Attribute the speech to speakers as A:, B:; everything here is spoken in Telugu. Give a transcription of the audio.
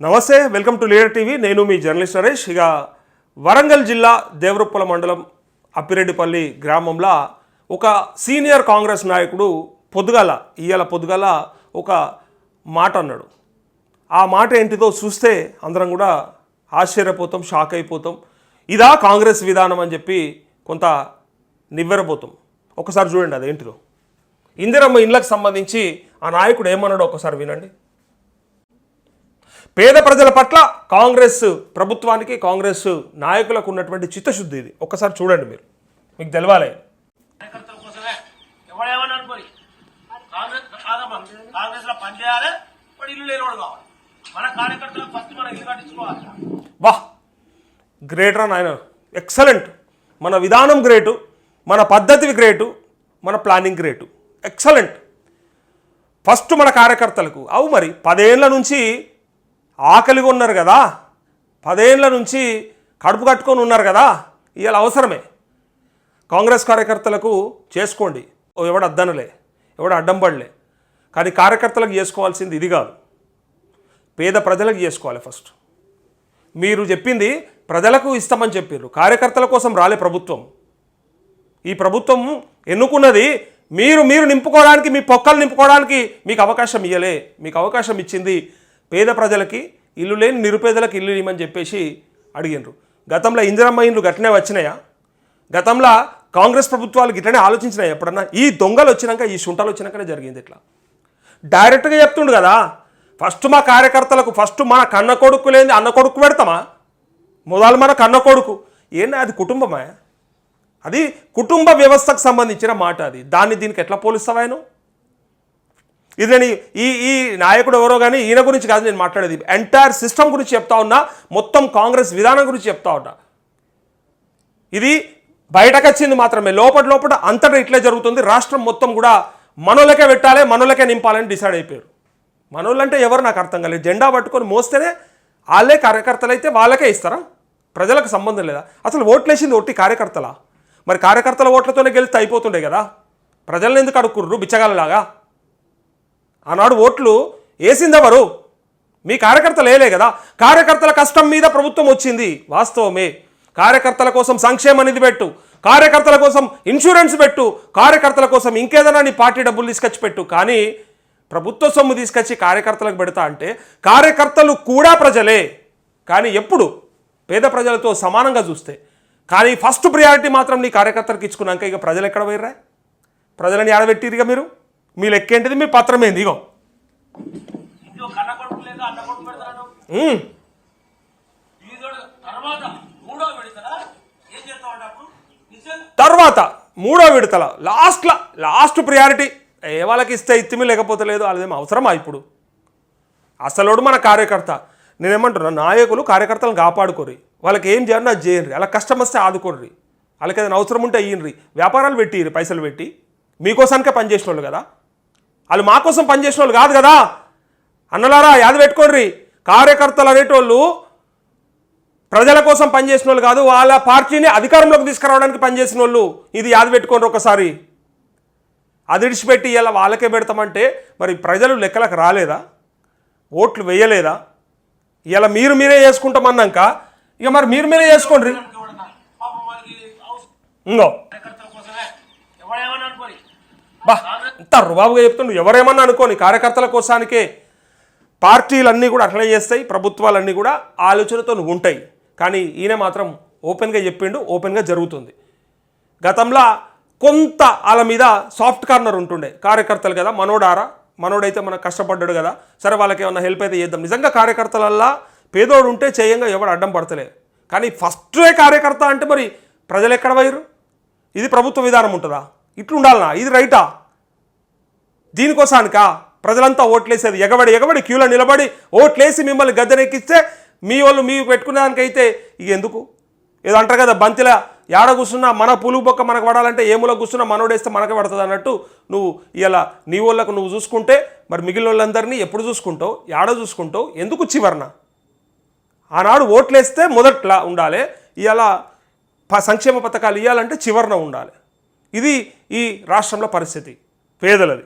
A: నమస్తే వెల్కమ్ టు లీడర్ టీవీ. నేను మీ జర్నలిస్ట్ నరేష్. ఇక వరంగల్ జిల్లా దేవరుప్పల మండలం అప్పిరెడ్డిపల్లి గ్రామంలో ఒక సీనియర్ కాంగ్రెస్ నాయకుడు పొద్దుగాల ఇయ్యాల పొద్దుగాల ఒక మాట అన్నాడు. ఆ మాట ఏంటిదో చూస్తే అందరం కూడా ఆశ్చర్యపోతాం షాక్ అయిపోతాం. ఇదా కాంగ్రెస్ విధానం అని చెప్పి కొంత నివ్వెరపోతాం. ఒకసారి చూడండి అదేంటిదో. ఇందిరమ్మ ఇండ్లకు సంబంధించి ఆ నాయకుడు ఏమన్నాడో ఒకసారి వినండి. పేద ప్రజల పట్ల కాంగ్రెస్ ప్రభుత్వానికి కాంగ్రెస్ నాయకులకు ఉన్నటువంటి చిత్తశుద్ధి ఇది. ఒక్కసారి చూడండి మీరు. మీకు తెలవాలి.
B: కార్యకర్తల కోసమే ఎవడేమని అనుకోని కాంగ్రెస్ కాదమ్మా కాంగ్రెస్లో పనిచేయాలి వాడు ఇల్లు లేనివాడు కావాలి. మన కార్యకర్తలకు ఫస్ట్ మనం ఇల్లు కట్టించుకోవాలి.
A: వా! గ్రేట్ రా నాయన. ఎక్సలెంట్. మన విధానం గ్రేటు మన పద్ధతి గ్రేటు మన ప్లానింగ్ గ్రేటు. ఎక్సలెంట్. ఫస్ట్ మన కార్యకర్తలకు. అవు మరి పదేళ్ళ నుంచి ఆకలిగా ఉన్నారు కదా పదేళ్ళ నుంచి కడుపు కట్టుకొని ఉన్నారు కదా ఇవాళ అవసరమే. కాంగ్రెస్ కార్యకర్తలకు చేసుకోండి. ఓ ఎవడు అద్దనలే ఎవడ అడ్డం పడలే కానీ కార్యకర్తలకు చేసుకోవాల్సింది ఇది కాదు. పేద ప్రజలకు చేసుకోవాలి ఫస్ట్. మీరు చెప్పింది ప్రజలకు ఇస్తామని చెప్పారు కార్యకర్తల కోసం రాలే ప్రభుత్వం. ఈ ప్రభుత్వం ఎన్నుకున్నది మీరు మీరు నింపుకోవడానికి మీ పొక్కలు నింపుకోవడానికి మీకు అవకాశం ఇయ్యలే. మీకు అవకాశం ఇచ్చింది పేద ప్రజలకి ఇల్లు లేని నిరుపేదలకు ఇల్లు ఇవ్వమని చెప్పేసి అడిగినారు గతంలో ఇందిరమ్మ ఇండ్లు గట్లనే వచ్చినాయా? గతంలో కాంగ్రెస్ ప్రభుత్వాలు గిట్లనే ఆలోచించినాయి ఎప్పుడన్నా? ఈ దొంగలు వచ్చినాక ఈ శుంఠలు వచ్చినాకనే జరిగింది ఇట్లా. డైరెక్ట్గా చెప్తుండు కదా ఫస్ట్ మా కార్యకర్తలకు ఫస్ట్ మన కన్న కొడుకు లేని అన్న కొడుకు పెడతామా? మొదలు మన కన్న కొడుకు. ఏంటి అది కుటుంబమా? అది కుటుంబ వ్యవస్థకు సంబంధించిన మాట అది. దాన్ని దీనికి ఎట్లా పోలిస్తావాయను ఇది నేను ఈ ఈ నాయకుడు ఎవరో కానీ ఈయన గురించి కాదు నేను మాట్లాడేది. ఎంటైర్ సిస్టమ్ గురించి చెప్తా ఉన్నా మొత్తం కాంగ్రెస్ విధానం గురించి చెప్తా ఉన్నా. ఇది బయటకొచ్చింది మాత్రమే. లోపల లోపల అంతటా ఇట్లే జరుగుతుంది. రాష్ట్రం మొత్తం కూడా మనోళ్ళకే పెట్టాలి మనోళ్ళకే నింపాలని డిసైడ్ అయిపోయారు. మనోళ్ళంటే ఎవరు నాకు అర్థం కాలేదు. జెండా పట్టుకొని మోస్తేనే వాళ్ళే కార్యకర్తలు అయితే వాళ్ళకే ఇస్తారా? ప్రజలకు సంబంధం లేదా? అసలు ఓట్లేసింది ఒట్టి కార్యకర్తలా? మరి కార్యకర్తల ఓట్లతోనే గెలిస్తే అయిపోతుండే కదా? ప్రజలను ఎందుకు అడుక్కుర్రు బిచ్చగాలలాగా ఆనాడు ఓట్లు వేసిందెవరు? మీ కార్యకర్తలు వేయలే కదా. కార్యకర్తల కష్టం మీద ప్రభుత్వం వచ్చింది. వాస్తవమే. కార్యకర్తల కోసం సంక్షేమ నిధి పెట్టు. కార్యకర్తల కోసం ఇన్సూరెన్స్ పెట్టు. కార్యకర్తల కోసం ఇంకేదైనా నీ పార్టీ డబ్బులు తీసుకొచ్చి పెట్టు. కానీ ప్రభుత్వ సొమ్ము తీసుకొచ్చి కార్యకర్తలకు పెడతా అంటే కార్యకర్తలు కూడా ప్రజలే. కానీ ఎప్పుడు? పేద ప్రజలతో సమానంగా చూస్తే. కానీ ఫస్ట్ ప్రియారిటీ మాత్రం నీ కార్యకర్తలకు ఇచ్చుకున్నాక ఇక ప్రజలు ఎక్కడ పోయిర్రా? ప్రజలని ఆడబెట్టిరుగా మీరు? మీ లెక్కేంటిది మీ పత్రం ఏంది? ఇగో.
B: తర్వాత మూడో
A: విడతల? లాస్ట్లో లాస్ట్ ప్రియారిటీ ఏ వాళ్ళకి ఇస్తే ఇత్తిమి లేకపోతే లేదు వాళ్ళదేం అవసరమా ఇప్పుడు? అసలోడు మన కార్యకర్త. నేనేమంటున్నా నాయకులు కార్యకర్తలను కాపాడుకోరి వాళ్ళకి ఏం చేయాలి అది చేయండి. అలా కష్టం వస్తే ఆదుకోర్రి. వాళ్ళకి ఏదైనా అవసరం ఉంటే అయ్యిండ్రి వ్యాపారాలు పెట్టిర్రి పైసలు పెట్టి. మీకోసానికే పనిచేసిన వాళ్ళు కదా. వాళ్ళు మా కోసం పనిచేసిన వాళ్ళు కాదు కదా. అన్నలారా యాది పెట్టుకోర్రి కార్యకర్తలు అనేటోళ్ళు ప్రజల కోసం పనిచేసిన వాళ్ళు కాదు వాళ్ళ పార్టీని అధికారంలోకి తీసుకురావడానికి పనిచేసిన వాళ్ళు. ఇది యాది పెట్టుకోండి ఒకసారి. అది విడిచిపెట్టి ఇలా వాళ్ళకే పెడతామంటే మరి ప్రజలు లెక్కలకు రాలేదా? ఓట్లు వేయలేదా? ఇలా మీరు మీరే చేసుకుంటామన్నాక ఇక మరి మీరు మీరే చేసుకోండి ఇంకో బా. అంత రుబాబుగా చెప్తుండు ఎవరేమన్నా అనుకోని కార్యకర్తల కోసానికే పార్టీలన్నీ కూడా అట్లనే చేస్తాయి ప్రభుత్వాలన్నీ కూడా ఆలోచనతో ఉంటాయి. కానీ ఈయన మాత్రం ఓపెన్గా చెప్పిండు ఓపెన్గా జరుగుతుంది. గతంలో కొంత వాళ్ళ మీద సాఫ్ట్ కార్నర్ ఉంటుండే కార్యకర్తలు కదా మనోడారా మనోడైతే మనకు కష్టపడ్డాడు కదా సరే వాళ్ళకి ఏమన్నా హెల్ప్ అయితే చేద్దాం. నిజంగా కార్యకర్తలల్లా పేదోడు ఉంటే చేయంగా ఎవడు అడ్డం పడతలే కానీ ఫస్టే కార్యకర్త అంటే మరి ప్రజలు ఎక్కడ వైరు ఇది ప్రభుత్వ విధానం ఉంటుందా? ఇట్లుండాలనా? ఇది రైటా? దీనికోసానిక ప్రజలంతా ఓట్లేసేది. ఎగబడి ఎగబడి క్యూలో నిలబడి ఓట్లేసి మిమ్మల్ని గద్దెనెక్కిస్తే మీ వాళ్ళు మీ పెట్టుకునేదానికైతే ఇక ఎందుకు? ఏదో అంటారు కదా బంతిలా ఏడ కూర్చున్నా మన పులుగు బొక్క మనకు పడాలంటే ఏములో కూర్చున్నా మనోడేస్తే మనకే పడుతుంది అన్నట్టు నువ్వు ఇలా నీ వాళ్ళకు నువ్వు చూసుకుంటే మరి మిగిలిన వాళ్ళందరినీ ఎప్పుడు చూసుకుంటావు? ఏడ చూసుకుంటావు? ఎందుకు చివరన? ఆనాడు ఓట్లేస్తే మొదట్లా ఉండాలి. ఇలా ప- సంక్షేమ పథకాలు ఇవ్వాలంటే చివరన ఉండాలి. ఇది ఈ రాష్ట్రంలో పరిస్థితి. పేదలది.